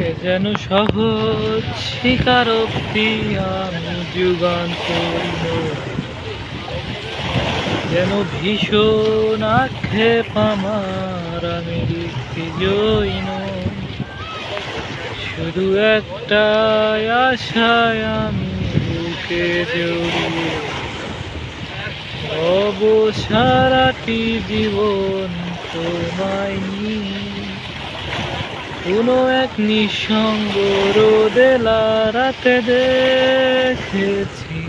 এ যেন সহজ, স্বীকারোক্তি আমি যুগান্তরিণ যেন ভীষণ আক্ষেপ আমার, আমি জৈন শুধু একটা আশায় আমি বুকে জড়িয়ে। অবসারাটি জীবন তোমায় নিয়ে কোনো এক নিঃসঙ্গ রোদেলা রাতে দেখেছি।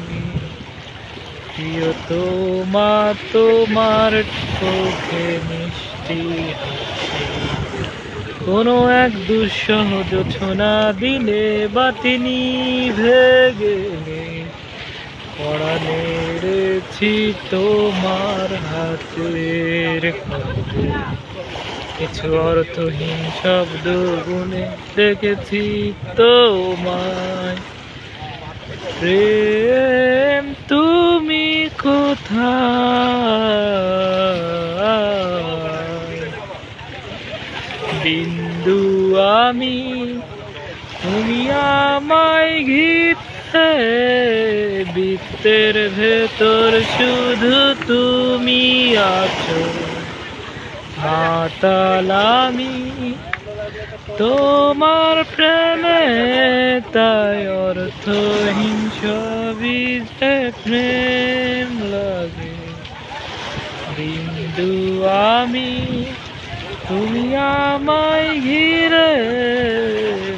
প্রিয় তোমা, তোমার চোখে মিষ্টি কোনো এক দুঃসহ দিলে বাতি নিভে গেলে পড়া নেড়েছি তোমার হাতের কিছু অর্থহীন শব্দ গুনে দেখেছি তোমায়। প্রেম তুমি কোথায়? বিন্দু আমি, তুমি আমায় ঘিরতে। বৃত্তের ভেতর শুধু তুমি আছো। মাতালামি, তোমার প্রেমে তাই অর্থহীন যে প্রেম লাগে। বিন্দু আমি, তুমি আমায় ঘিরে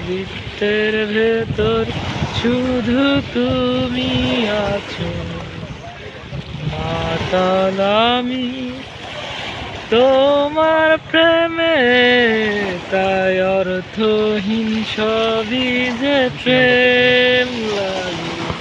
বৃত্তের ভেতর, শুধু তুমি আছো। মাতালামি তোমার প্রেমে তাই অর্থহীন সবই যে প্রেম লাগে।